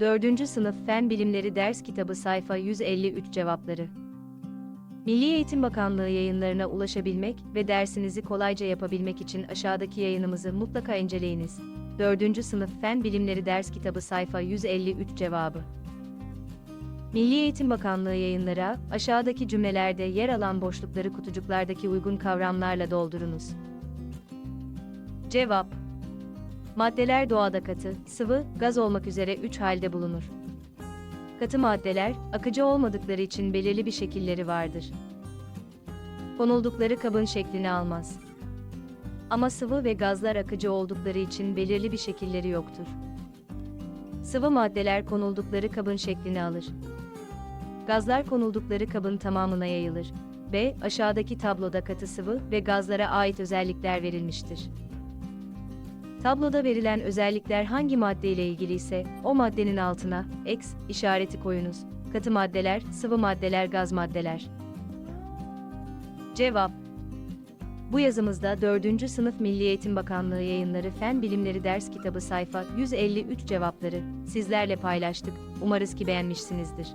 4. Sınıf Fen Bilimleri Ders Kitabı Sayfa 153 Cevapları Milli Eğitim Bakanlığı yayınlarına ulaşabilmek ve dersinizi kolayca yapabilmek için aşağıdaki yayınımızı mutlaka inceleyiniz. 4. Sınıf Fen Bilimleri Ders Kitabı Sayfa 153 Cevabı Milli Eğitim Bakanlığı yayınları, aşağıdaki cümlelerde yer alan boşlukları kutucuklardaki uygun kavramlarla doldurunuz. Cevap Maddeler doğada katı, sıvı, gaz olmak üzere üç halde bulunur. Katı maddeler, akıcı olmadıkları için belirli bir şekilleri vardır. Konuldukları kabın şeklini almaz. Ama sıvı ve gazlar akıcı oldukları için belirli bir şekilleri yoktur. Sıvı maddeler konuldukları kabın şeklini alır. Gazlar konuldukları kabın tamamına yayılır. B. Aşağıdaki tabloda katı sıvı ve gazlara ait özellikler verilmiştir. Tabloda verilen özellikler hangi madde ile ilgili ise o maddenin altına X işareti koyunuz. Katı maddeler, sıvı maddeler, gaz maddeler. Cevap Bu yazımızda 4. Sınıf Milli Eğitim Bakanlığı Yayınları Fen Bilimleri Ders Kitabı sayfa 153 cevapları sizlerle paylaştık. Umarız ki beğenmişsinizdir.